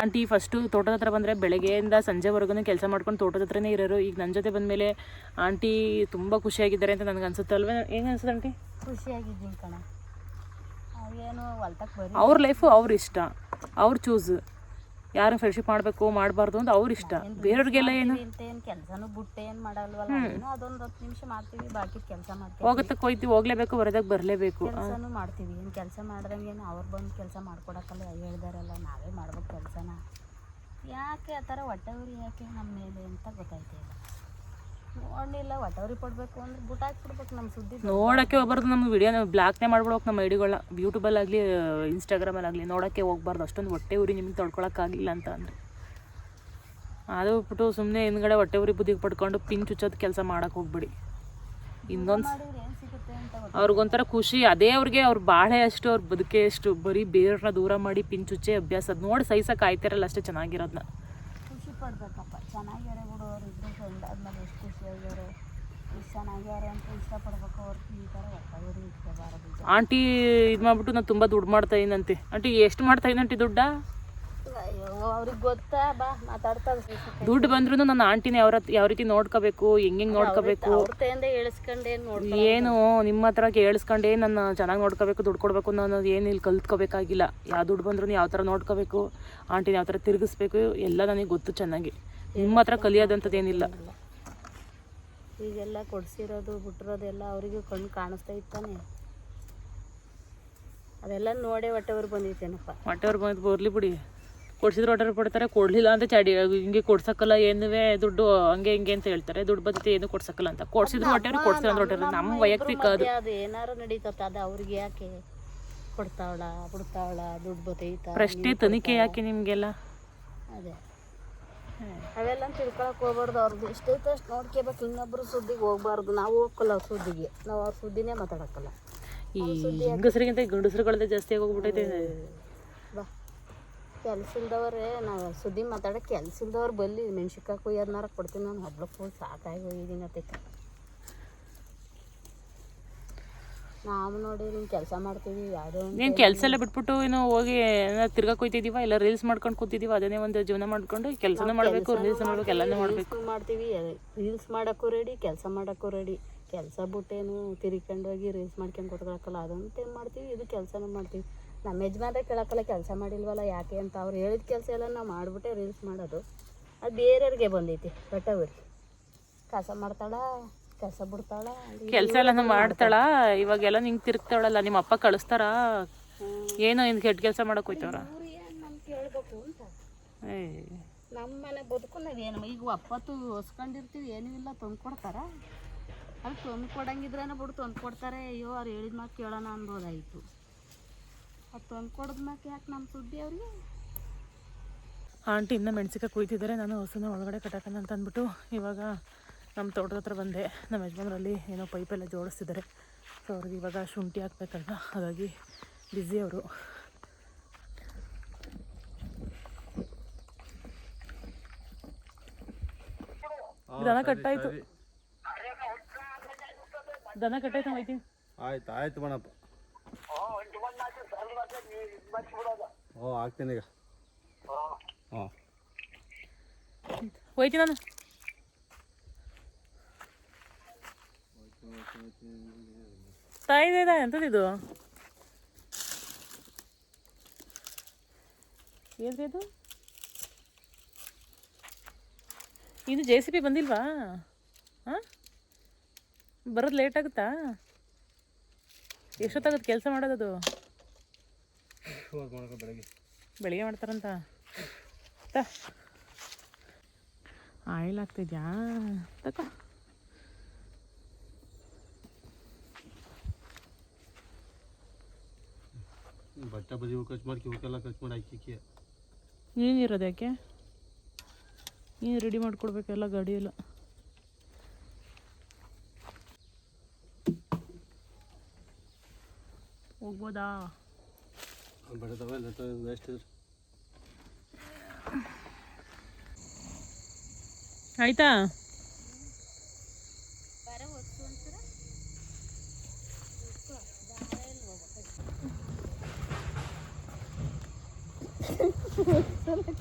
ಆಂಟಿ ಫಸ್ಟು ತೋಟದ ಹತ್ರ ಬಂದರೆ ಬೆಳಗ್ಗೆಯಿಂದ ಸಂಜೆವರೆಗೂ ಕೆಲಸ ಮಾಡ್ಕೊಂಡು ತೋಟದ ಹತ್ರನೇ ಇರೋರು. ಈಗ ನನ್ನ ಜೊತೆ ಬಂದಮೇಲೆ ಆಂಟಿ ತುಂಬ ಖುಷಿಯಾಗಿದ್ದಾರೆ ಅಂತ ನನಗೆ ಅನ್ಸುತ್ತೆ ಅಲ್ವೇ ಹೆಂಗೆ ಅನ್ಸುತ್ತೆ ಆಂಟಿ? ಖುಷಿಯಾಗಿದ್ದೀನಿ ಕಣ. ಅವ್ರ ಲೈಫು ಅವ್ರ ಇಷ್ಟ. ಅವ್ರ ಚೂಸ್ ಯಾರು ಫ್ರೆಂಡ್ಶಿಪ್ ಮಾಡಬೇಕು ಮಾಡಬಾರ್ದು ಅಂತ ಅವ್ರ ಇಷ್ಟ. ಬೇರೆಯವ್ರಿಗೆಲ್ಲ ಏನು? ಕೆಲಸನೂ ಬಿಟ್ಟು ಏನು ಮಾಡಲ್ವಲ್ಲ ಅದೊಂದು ಹತ್ತು ನಿಮಿಷ ಮಾಡ್ತೀವಿ ಬಾಕಿ ಕೆಲಸ ಮಾಡ್ತೀವಿ. ಹೋಗತ್ತಕ್ಕೆ ಹೋಯ್ತೀವಿ ಹೋಗ್ಲೇಬೇಕು ಬರೋದಕ್ಕೆ ಬರಲೇಬೇಕು. ಕೆಲಸನೂ ಮಾಡ್ತೀವಿ. ಏನು ಕೆಲಸ ಮಾಡ್ದಂಗೆ ಏನು ಅವ್ರು ಬಂದು ಕೆಲಸ ಮಾಡ್ಕೊಡಕ್ಕಲ್ಲ ಹೇಳ್ದಾರಲ್ಲ ನಾವೇ ಮಾಡ್ಬೇಕು ಕೆಲಸನ. ಯಾಕೆ ಆ ಥರ ಹೊಟ್ಟೆ ಯಾಕೆ ನಮ್ಮ ಮೇಲೆ ಅಂತ ಗೊತ್ತಾಯ್ತಿಲ್ಲ ನೋಡಲಿಲ್ಲ ಹೋಗ್ಬಾರ್ದು ನಮ್ಗೆ ಅಂದ್ರೆ ನಾವು ನಮ್ಮ ಸುದ್ದಿ. ನೋಡೋಕ್ಕೆ ಹೋಗ್ಬಾರ್ದು ನಮ್ಮ ವಿಡಿಯೋನ ಬ್ಲಾಕ್ನೇ ಮಾಡ್ಬಿಡೋಕೆ ನಮ್ಮ ಐಡಿಗಳನ್ನ ಯೂಟ್ಯೂಬಲ್ಲಾಗಲಿ ಇನ್ಸ್ಟಾಗ್ರಾಮಲ್ಲಾಗಲಿ ನೋಡೋಕ್ಕೆ ಹೋಗ್ಬಾರ್ದು. ಅಷ್ಟೊಂದು ಹೊಟ್ಟೆ ಉರಿ ನಿಮ್ಗೆ ತೊಳ್ಕೊಳಕ್ಕಾಗಲಿಲ್ಲ ಅಂತ ಅಂದರೆ. ಅದು ಬಿಟ್ಟು ಸುಮ್ಮನೆ ಹಿಂದ್ಗಡೆ ಹೊಟ್ಟೆ ಉರಿ ಬುದ್ಧಿಗೆ ಪಡ್ಕೊಂಡು ಪಿನ್ ಚುಚ್ಚೋದು ಕೆಲಸ ಮಾಡೋಕೆ ಹೋಗ್ಬಿಡಿ. ಇನ್ನೊಂದು ಅವ್ರಿಗೊಂಥರ ಖುಷಿ. ಅದೇ ಅವ್ರಿಗೆ ಅವ್ರ ಬಾಳೆ ಅಷ್ಟು ಅವ್ರ ಬದುಕೆ ಅಷ್ಟು ಬರೀ ಬೇರೆಯವ್ರನ್ನ ದೂರ ಮಾಡಿ ಪಿನ್ ಚುಚ್ಚೆ ಅಭ್ಯಾಸ. ಅದು ನೋಡಿ ಸಹಿಸಕ್ಕೆ ಆಯ್ತಿರಲ್ಲ ಅಷ್ಟೇ ಚೆನ್ನಾಗಿರೋದನ್ನ ಖುಷಿ ಪಡ್ಬೇಕಪ್ಪ. ಚೆನ್ನಾಗಿರೋ ಬಿಡು ಅವ್ರು ಇಬ್ಬರು ಅಂತ ಇಷ್ಟಪಡ್ಬೇಕು ಈ ಥರ ಇಟ್ಕೋಬಾರದು ಆಂಟಿ ಇದು ಮಾಡ್ಬಿಟ್ಟು ನಾನು ತುಂಬ ದುಡ್ಡು ಮಾಡ್ತಾ ಇದ್ದೀನಂತೆ ಆಂಟಿ ಎಷ್ಟು ಮಾಡ್ತಾ ಇದ್ದೀನಂಟಿ ದುಡ್ಡ? ಅಯ್ಯೋ ಅವ್ರಿಗೆ ಗೊತ್ತಾ? ಬಾ ಮಾತಾಡ್ತಾ ದುಡ್ಡು ಬಂದ್ರೂ ನನ್ನ ಆಂಟಿನ ಯಾವ ಯಾವ ರೀತಿ ನೋಡ್ಕೋಬೇಕು ಹೆಂಗೆ ನೋಡ್ಕೋಬೇಕು? ಏನು ಏನು ನಿಮ್ಮ ಹತ್ರ ಕೇಳಿಸ್ಕೊಂಡೇ ನನ್ನ ಚೆನ್ನಾಗಿ ನೋಡ್ಕೋಬೇಕು ದುಡ್ಡು ಕೊಡಬೇಕು ನಾನು ಏನು ಇಲ್ಲಿ ಕಲ್ತ್ಕೋಬೇಕಾಗಿಲ್ಲ. ಯಾವ ದುಡ್ಡು ಬಂದ್ರು ಯಾವ ಥರ ನೋಡ್ಕೋಬೇಕು ಆಂಟಿನ ಯಾವ ಥರ ತಿರುಗಿಸ್ಬೇಕು ಎಲ್ಲ ನನಗೆ ಗೊತ್ತು ಚೆನ್ನಾಗಿ. ನಿಮ್ಮ ಹತ್ರ ಕಲಿಯೋದಂಥದ್ದು ಏನಿಲ್ಲ. ಈಗೆಲ್ಲ ಕೊಡ್ಸಿರೋದು ಬಿಟ್ಟಿರೋದೆಲ್ಲ ಅವರಿಗೂ ಕಣ್ಣು ಕಾಣಿಸ್ತಾ ಇತ್ತಾನೆ. ಅದೆಲ್ಲ ನೋಡೇ ಹೊಟ್ಟೆವ್ರು ಬಂದಿತ್ತೇನಪ್ಪ. ಹೊಟ್ಟೆವ್ರು ಬಂದು ಬರ್ಲಿ ಬಿಡಿ. ಕೊಡ್ಸಿದ್ರೆ ಹೊಟ್ಟೆವ್ರು ಕೊಡ್ತಾರೆ ಕೊಡಲಿಲ್ಲ ಅಂತ ಚಾಡಿ ಹಿಂಗೆ ಕೊಡ್ಸಕ್ಕಲ್ಲ ಏನುವೇ ದುಡ್ಡು ಹಂಗೆ ಹಿಂಗೆ ಅಂತ ಹೇಳ್ತಾರೆ. ದುಡ್ಡು ಬದತೆ ಏನು ಕೊಡ್ಸಕ್ಕಲ್ಲ ಅಂತ. ಕೊಡ್ಸಿದ್ರು ಹೊಟ್ಟೆವ್ರು ಕೊಡ್ಸಿಲ್ಲ ಅಂದ್ರೆ ಹೊಟ್ಟೆ ನಮ್ಮ ವೈಯಕ್ತಿಕ ಅದು. ಅದು ಏನಾರು ನಡೀತತ್ತ ಅದು ಅವ್ರಿಗೆ ಯಾಕೆ ಕೊಡ್ತಾವಳ ಬಿಡ್ತಾವಳ ದುಡ್ಡು ಬತೈತ ಪ್ರಶ್ನೆ ತನಿಖೆ ಯಾಕೆ ನಿಮಗೆಲ್ಲ? ಅದೇ. ಅವೆಲ್ಲ ತಿಳ್ಕೊಳಕ್ ಹೋಗ್ಬಾರ್ದು ಅವ್ರದ್ದು ಇಷ್ಟೈತೆ ಅಷ್ಟು ನೋಡ್ಕೋಬೇಕು ಇನ್ನೊಬ್ರು ಸುದ್ದಿಗೆ ಹೋಗ್ಬಾರ್ದು. ನಾವು ಹೋಗ್ಕಲ್ಲ ಅವ್ರ ಸುದ್ದಿಗೆ. ನಾವು ಅವ್ರ ಸುದ್ದಿನೇ ಮಾತಾಡಕ್ಕಲ್ಲ. ಈ ಹೆಂಗಸರಿಗಿಂತ ಗಂಡಸರುಗಳದ್ದೇ ಜಾಸ್ತಿ ಆಗೋಗ್ಬಿಟ್ಟೈತೆ ಬಾ. ಕೆಲ್ಸ ಇಲ್ದವ್ರೆ ನಾವು ಸುದ್ದಿ ಮಾತಾಡೋಕೆ ಕೆಲ್ಸ ಇಲ್ದವ್ರು ಬಲ್ಲಿ ಮೆಣ್ಸಿನ್ಕಾಯಿ ಕುಯ್ಯೋದ್ನಾರ ಕೊಡ್ತೀನಿ ನಾನು ಹಬ್ಳಕ್ಕೆ ಹೋಗಿ ಸಾಕಾಗಿ ಹೋಗಿದ್ದೀನಿ ಅತ್ತೈತೆ ನಾವು ನೋಡಿ ಕೆಲಸ ಮಾಡ್ತೀವಿ ಯಾವುದೋ ನೀನು ಕೆಲಸ ಎಲ್ಲ ಬಿಟ್ಬಿಟ್ಟು ಏನು ಹೋಗಿ ತಿರ್ಗಾಕ್ ತಿರ್ಗಾ ಕೊಯ್ತಿದೀವ? ಇಲ್ಲ ರೀಲ್ಸ್ ಮಾಡ್ಕೊಂಡು ಕೂತಿದೀವ? ಅದನ್ನೇ ಒಂದು ಜೀವನ ಮಾಡ್ಕೊಂಡು ಕೆಲಸನೂ ಮಾಡಬೇಕು ರೀಲ್ಸ್ ಮಾಡಬೇಕು ಎಲ್ಲನೂ ಮಾಡಬೇಕು. ಮಾಡ್ತೀವಿ ರೀಲ್ಸ್ ಮಾಡೋಕ್ಕೂ ರೆಡಿ ಕೆಲಸ ಮಾಡಕ್ಕೂ ರೆಡಿ ಕೆಲಸ ಬಿಟ್ಟೇನು ತಿರ್ಕೊಂಡು ಹೋಗಿ ರೀಲ್ಸ್ ಮಾಡ್ಕೊಂಡು ಕೊಟ್ಕೊಳಕ್ಕಲ್ಲ ಅದಂತ ಏನು ಮಾಡ್ತೀವಿ ಇದು ಕೆಲಸನೂ ಮಾಡ್ತೀವಿ. ನಮ್ಮ ಯಜಮಾನ್ರೆ ಕೇಳಕ್ಕಲ್ಲ ಕೆಲಸ ಮಾಡಿಲ್ವಲ್ಲ ಯಾಕೆ ಅಂತ ಅವ್ರು ಹೇಳಿದ ಕೆಲಸ ಎಲ್ಲ ನಾವು ಮಾಡಿಬಿಟ್ಟೆ ರೀಲ್ಸ್ ಮಾಡೋದು. ಅದು ಬೇರೆಯವ್ರಿಗೆ ಬಂದೈತಿ ಬಟ್ಟವ್ರಿಗೆ ಕಸ ಮಾಡ್ತಾಳ? ಕಸ ಬಿಡ್ತಾಳ ಕೆಲಸ ಎಲ್ಲ ಮಾಡ್ತಾಳ ಇವಾಗೆಲ್ಲ ನಿಂಗೆ ತಿರುಗ್ತಾಳಲ್ಲ ನಿಮ್ಮ ಅಪ್ಪ ಕಳಿಸ್ತಾರ? ಏನೋ ಇನ್ ಕೆಟ್ಟ ಕೆಲಸ ಮಾಡಕ್ ಹೋಯ್ತವ್ರ? ಕೇಳಬೇಕು ಅಂತ ನಮ್ಮ ಮನೆ ಬದುಕು ನಾವೇನು ಈಗ ಒಪ್ಪತ್ತು ಹೊಸ್ಕೊಂಡಿರ್ತೀವಿ ಏನೂ ಇಲ್ಲ ತಂದು ಕೊಡ್ತಾರ. ಅಲ್ಲಿ ತಂದು ಕೊಡಂಗಿದ್ರೇನ ಬಿಡು ತಂದು ಕೊಡ್ತಾರೆ ಅಯ್ಯೋ ಅವ್ರು ಹೇಳಿದ ಮಾತು ಕೇಳೋಣ ಅನ್ಬೋದಾಯಿತು ಅದು ತಂದು ಕೊಡದ ಮಾತು ಯಾಕೆ ನಮ್ಮ ಸುದ್ದಿ ಅವ್ರಿಗೆ? ಆಂಟಿ ಇನ್ನೂ ಮೆಣಸಿಕಾಯಿ ಕುಯ್ತಿದ್ದಾರೆ ನಾನು ಹೊಸನ ಒಳಗಡೆ ಕಟ್ಟಾಕಣ ಅಂತ ಅಂದ್ಬಿಟ್ಟು ಇವಾಗ ನಮ್ಮ ತೋಟದ ಹತ್ರ ಬಂದೆ. ನಮ್ಮ ಯಜಮಾನ್ರಲ್ಲಿ ಏನೋ ಪೈಪೆಲ್ಲ ಜೋಡಿಸ್ತಿದ್ದಾರೆ. ಸೊ ಅವ್ರಿಗೆ ಇವಾಗ ಶುಂಠಿ ಹಾಕ್ಬೇಕಲ್ವ? ಹಾಗಾಗಿ ಬ್ಯುಸಿ ಅವರು. ದನ ಕಟ್ಟಾಯ್ತು. ದನ ಕಟ್ಟಾಯ್ತು ಐತಿ ಆಯ್ತು ಆಯ್ತು ಬಣ್ಣಪ್ಪ ಓ ಆಗ್ತೀನಿ ಈಗ. ಹಾಂ ಹೋಯ್ತೀನಿ ನಾನು. ತಾಯಿದೆ ಇದೆ ಎಂಥದ್ದು ಏನ್ರಿ ಇದು ಇದು ಜೆ ಸಿ ಪಿ ಬಂದಿಲ್ವಾ? ಹಾಂ? ಬರೋದು ಲೇಟ್ ಆಗುತ್ತಾ ಎಷ್ಟೊತ್ತಾಗುತ್ತೆ ಕೆಲಸ ಮಾಡೋದದು? ಬೆಳಗ್ಗೆ ಬೆಳಿಗ್ಗೆ ಮಾಡ್ತಾರಂತ ಆಯಿಲ್ ಆಗ್ತಿದ್ಯಾ ತಕೋ ಬಟ್ಟೆ ಬದಿ ಖರ್ಚು ಮಾಡಿ ಇವಕ್ಕೆಲ್ಲ ಖರ್ಚು ಮಾಡಿ ಹಾಕಿ ಇರೋದು ಯಾಕೆ? ನೀನು ರೆಡಿ ಮಾಡಿಕೊಡ್ಬೇಕೆಲ್ಲ ಗಾಡಿ ಎಲ್ಲ? ಹೋಗ್ಬೋದಾ? ತಗೊಂಡು ವೇಸ್ಟ್ ಇದ್ರೆ.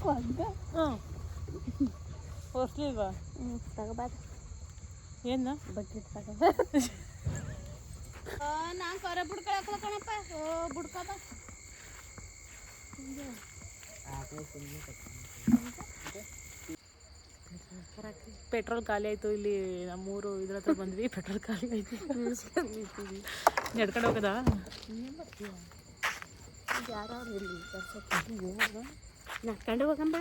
ಹ್ಞೂ. ತಗೋಬಾರ ಏನು? ಬಕೆಟ್ ತಗೋ. ನಾನು ಕರ ಬಿಡ್ಕೊಳಕ್ಕಲ್ಲ ಕಣಪ್ಪ. ಓ ಬಿಡ್ಕೊಬ. ಪೆಟ್ರೋಲ್ ಖಾಲಿ ಆಯಿತು ಇಲ್ಲಿ ನಮ್ಮೂರು ಇದ್ರ ಹತ್ರ ಬಂದ್ವಿ. ಪೆಟ್ರೋಲ್ ಖಾಲಿ ಆಯ್ತು. ನಡ್ಕೊಂಡು ಹೋಗೋದಾ? ಯಾರು ಇಲ್ಲಿ? ನಡ್ಕೊಂಡು ಹೋಗಂಬ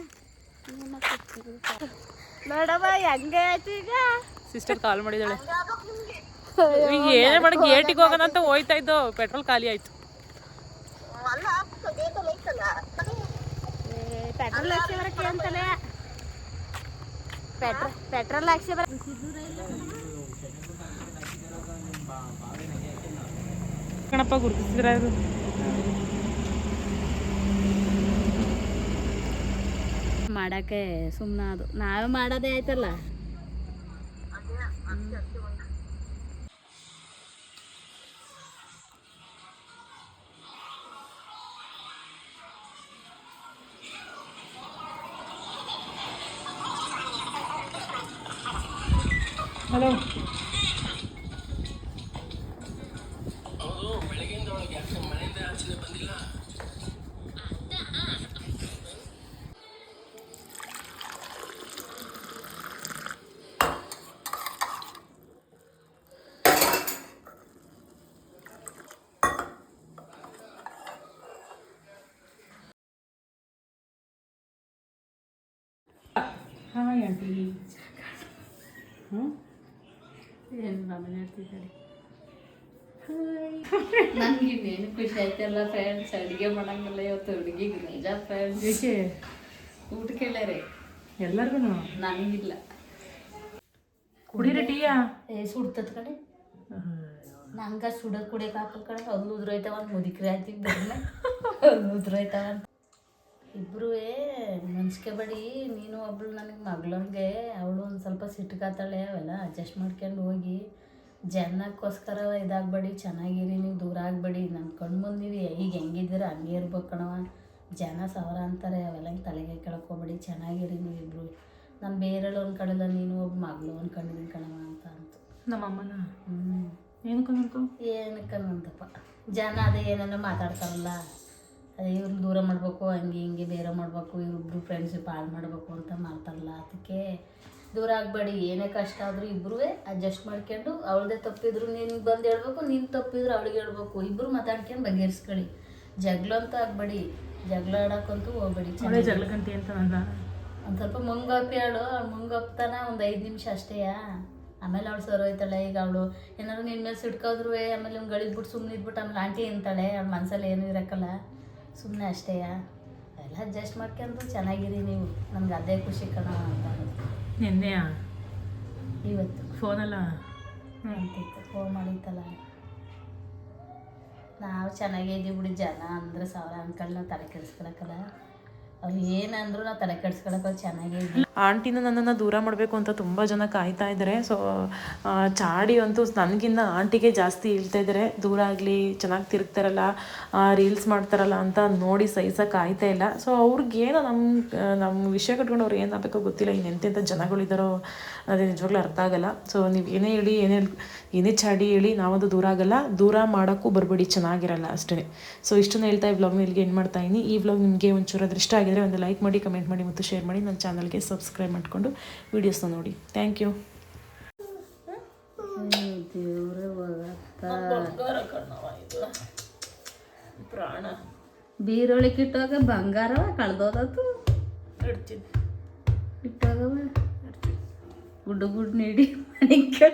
ನೋಡಮ್ಮ ಹೆಂಗೆ ಆಯ್ತು ಈಗ? ಸಿಸ್ಟರ್ ಕಾಲ್ ಮಾಡಿದಾಳೆ ಈಗ ಏನೇ ಮಾಡಿ ಗೇಟಿಗೆ ಹೋಗೋಣ ಅಂತ ಹೋಯ್ತಾ ಇದ್ದು ಪೆಟ್ರೋಲ್ ಖಾಲಿ ಆಯ್ತು. ಪೆಟ್ರೋಲ್ ಹಾಕ್ಸಿ ಬರಕ್ಕೆ ಅಂತಲೇ ಪೆಟ್ರೋಲ್ ಪೆಟ್ರೋಲ್ ಹಾಕ್ಸಿ ಬರ ಕಣಪ್ಪ ಗುರುತಿಸಿದ್ರ ಮಾಡಕ್ಕೆ ಸುಮ್ಮನೆ ಅದು. ನಾವೇ ಮಾಡೋದೇ ಆಯ್ತಲ್ಲ. ಹ್ಞೂ ಏನು ಮನೆ ಹೇಳ್ತಿದ್ದಾರೆ ನನ್ಗೆ ಇನ್ನೇನು ಖುಷಿ ಆಯ್ತಲ್ಲ ಫ್ರೆಂಡ್ಸ್ ಅಡುಗೆ ಮಾಡಂಗಿಲ್ಲ ಇವತ್ತು ಹುಡುಗಿಗೆ ನಿಜ ಫ್ರೆಂಡ್ಸ್ ಊಟ ಕೇಳ್ಯಾರೆ. ಎಲ್ಲರಿಗೂ ನನಗಿಲ್ಲ. ಕುಡಿರಿ ಟೀಯಾ? ಏ ಸುಡ್ತದ ಕಡೆ ನಂಗೆ ಸುಡೋದು ಕುಡಿಯಕ್ಕೆ ಹಾಕೋ ಕಡೆ ಅಲ್ಲಿ ಉದ್ರೈತವ ಅಂತ ಮುದಿಕ್ರಿ ಆಯ್ತಿಗೆ ಬರ್ಲೆ ಅಲ್ಲಿ ಉದ್ರೋಯ್ತಾವ ಅಂತ. ಇಬ್ಬರೂ ಬಡಿ ನೀನು ಒಬ್ಳು ನನಗೆ ಮಗಳಂಗೆ ಅವಳು ಒಂದು ಸ್ವಲ್ಪ ಸಿಟ್ಕಾತಾಳೆ ಅವೆಲ್ಲ ಅಡ್ಜಸ್ಟ್ ಮಾಡ್ಕೊಂಡು ಹೋಗಿ. ಜನಕ್ಕೋಸ್ಕರ ಇದಾಗಬೇಡಿ ಚೆನ್ನಾಗಿರಿ ನೀವು ದೂರ ಆಗಬೇಡಿ. ನನ್ನ ಕಣ್ಣು ಮುಂದಿವಿ ಈಗ ಹೆಂಗಿದ್ದೀರ? ಹಂಗೆ ಇರ್ಬೇಕು ಕಣವ ಜನ ಸಾವಿರ ಅಂತಾರೆ ಅವೆಲ್ಲ ತಲೆಗೆ ಕೆಳಕೋಬೇಡಿ ಚೆನ್ನಾಗಿರಿ ನೀವು ಇಬ್ಬರು ನಾನು ಬೇರೆಲ್ಲ ಒಂದು ಕಡೆಲ್ಲ ನೀನು ಒಬ್ಬ ಮಗಳು ಅನ್ಕೊಂಡಿದ್ದೀನಿ ಕಣವ ಅಂತ ಅಂತು. ನಮ್ಮಮ್ಮನ? ಹ್ಞೂ ಏನಕ್ಕೆ ಏನಕ್ಕೆ ಜನ ಅದೇ ಏನೇನೋ ಮಾತಾಡ್ತಾರಲ್ಲ. ಅದೇ ಇವ್ರನ್ನ ದೂರ ಮಾಡಬೇಕು ಹಂಗೆ ಹಿಂಗೆ ಬೇರೆ ಮಾಡಬೇಕು ಇವ್ರಿಬ್ರು ಫ್ರೆಂಡ್ಶಿಪ್ ಹಾಳು ಮಾಡಬೇಕು ಅಂತ ಮಾಡ್ತಾರಲ್ಲ ಅದಕ್ಕೆ ದೂರ ಆಗಬೇಡಿ ಏನೇ ಕಷ್ಟ ಆದರೂ ಇಬ್ಬರೂ ಅಡ್ಜಸ್ಟ್ ಮಾಡ್ಕೊಂಡು ಅವಳದೇ ತಪ್ಪಿದ್ರು ನಿನ್ಗೆ ಬಂದು ಹೇಳ್ಬೇಕು ನೀನು ತಪ್ಪಿದ್ರು ಅವಳಿಗೆ ಹೇಳ್ಬೇಕು. ಇಬ್ಬರು ಮಾತಾಡ್ಕೊಂಡು ಬಗೆಹರಿಸ್ಕೊಳ್ಳಿ. ಜಗಳ ಅಂತ ಆಗಬೇಡಿ ಜಗಳ ಆಡೋಕ್ಕಂತೂ ಹೋಗ್ಬೇಡಿ ಜಗಳಗಂಟಿ ಅಂತ ನನ್ನ ಒಂದು ಸ್ವಲ್ಪ ಮುಂಗಪ್ಪಿ ಹೇಳು ಅವ್ಳು ಮುಂಗಪ್ತಾನ ಒಂದು ಐದು ನಿಮಿಷ ಅಷ್ಟೇಯಾ ಆಮೇಲೆ ಅವಳು ಸರೋಯ್ತಾಳೆ ಈಗ ಅವಳು ಏನಾದ್ರು ನಿನ್ನ ಮೇಲೆ ಸಿಡ್ಕೋದ್ರು ಆಮೇಲೆ ಅವ್ನು ಗಳಿದ್ಬಿಟ್ಟು ಸುಮ್ಮನೆ ಇದ್ಬಿಟ್ಟು ಆಮೇಲೆ ಆಂಟಿ ಅಂತಾಳೆ ಅವ್ಳ ಮನಸ್ಸಲ್ಲಿ ಏನೂ ಇರೋಕ್ಕಲ್ಲ. ಸುಮ್ಮನೆ ಅಷ್ಟೇ ಎಲ್ಲ ಅಡ್ಜಸ್ಟ್ ಮಾಡ್ಕೊಂಡು ಚೆನ್ನಾಗಿರಿ ನೀವು. ನಮ್ಗೆ ಅದೇ ಖುಷಿ ಕಣ ಅಂತ. ನಿನ್ನೆ ಇವತ್ತು. ಫೋನಲ್ಲ? ಅಂತಿತ್ತು ಫೋನ್ ಮಾಡಿತ್ತಲ್ಲ. ನಾವು ಚೆನ್ನಾಗೇ ಇದ್ದೀವಿ ಬಿಡಿ ಜನ ಅಂದ್ರೆ ಸಾವಿರ ಅಂದ್ಕೊಂಡು ನಾವು ತಲೆ ಕೆಡಿಸ್ಕೊಳಕ್ಕಲ್ಲ ಅವ್ರು ಏನಂದ್ರು ತಲೆ ಚೆನ್ನಾಗೇ ಆಂಟಿನ ನನ್ನನ್ನು ದೂರ ಮಾಡಬೇಕು ಅಂತ ತುಂಬ ಜನ ಕಾಯ್ತಾ ಇದ್ದಾರೆ ಸೊ ಚಾಡಿ ಅಂತೂ ನನಗಿನ್ನ ಆಂಟಿಗೆ ಜಾಸ್ತಿ ಹೇಳ್ತಾ ಇದ್ದಾರೆ ದೂರ ಆಗಲಿ, ಚೆನ್ನಾಗಿ ತಿರುಗ್ತಾರಲ್ಲ ರೀಲ್ಸ್ ಮಾಡ್ತಾರಲ್ಲ ಅಂತ ನೋಡಿ ಸಹಿಸೋಕೆ ಆಯ್ತಾ ಇಲ್ಲ. ಸೊ ಅವ್ರಿಗೇನು ನಮ್ಮ ನಮ್ಮ ವಿಷಯ ಕಟ್ಕೊಂಡು ಅವ್ರು ಏನು ಆಗಬೇಕೋ ಗೊತ್ತಿಲ್ಲ. ಇನ್ನು ಎಂತೆಂಥ ಜನಗಳಿದ್ದಾರೋ ಅದೇ ನಿಜವಾಗ್ಲೂ ಅರ್ಥ ಆಗಲ್ಲ. ಸೊ ನೀವು ಏನೇ ಹೇಳಿ, ಏನೇ ಏನೇ ಚಾಡಿ ಹೇಳಿ ನಾವಂತೂ ದೂರ ಆಗಲ್ಲ. ದೂರ ಮಾಡೋಕ್ಕೂ ಬರಬೇಡಿ, ಚೆನ್ನಾಗಿರಲ್ಲ ಅಷ್ಟೇ ಸೊ ಇಷ್ಟನ್ನು ಹೇಳ್ತಾ ಈ ವ್ಲಾಗ್ನ ಇಲ್ಲಿಗೆ ಏನು ಮಾಡ್ತಾ ಇದ್ದೀನಿ ಈ ವ್ಲಾಗ್ ನಿಮಗೆ ಒಂಚೂರು ಅದ್ರ ಇಷ್ಟ ಆಗಿದ್ರೆ ಒಂದು ಲೈಕ್ ಮಾಡಿ ಕಮೆಂಟ್ ಮಾಡಿ ಮತ್ತು ಶೇರ್ ಮಾಡಿ ನನ್ನ ಚಾನಲ್ಗೆ ಸಬ್ಸ್ಕ್ರೈಬ್ ಮಾಡಿಕೊಂಡು ವೀಡಿಯೋಸ್ನ ನೋಡಿ. ಥ್ಯಾಂಕ್ ಯು ಪ್ರಾಣ ಬೀರೊಳಗೆ ಇಟ್ಟಾಗ ಬಂಗಾರವ ಕಳ್ದೋದತ್ತು. ಇಡ್ತೀನಿ ಇಟ್ಟಾಗವ ಗುಡ್ಡು ಗುಡ್ ನೀಡಿ ಮನೆಗೆ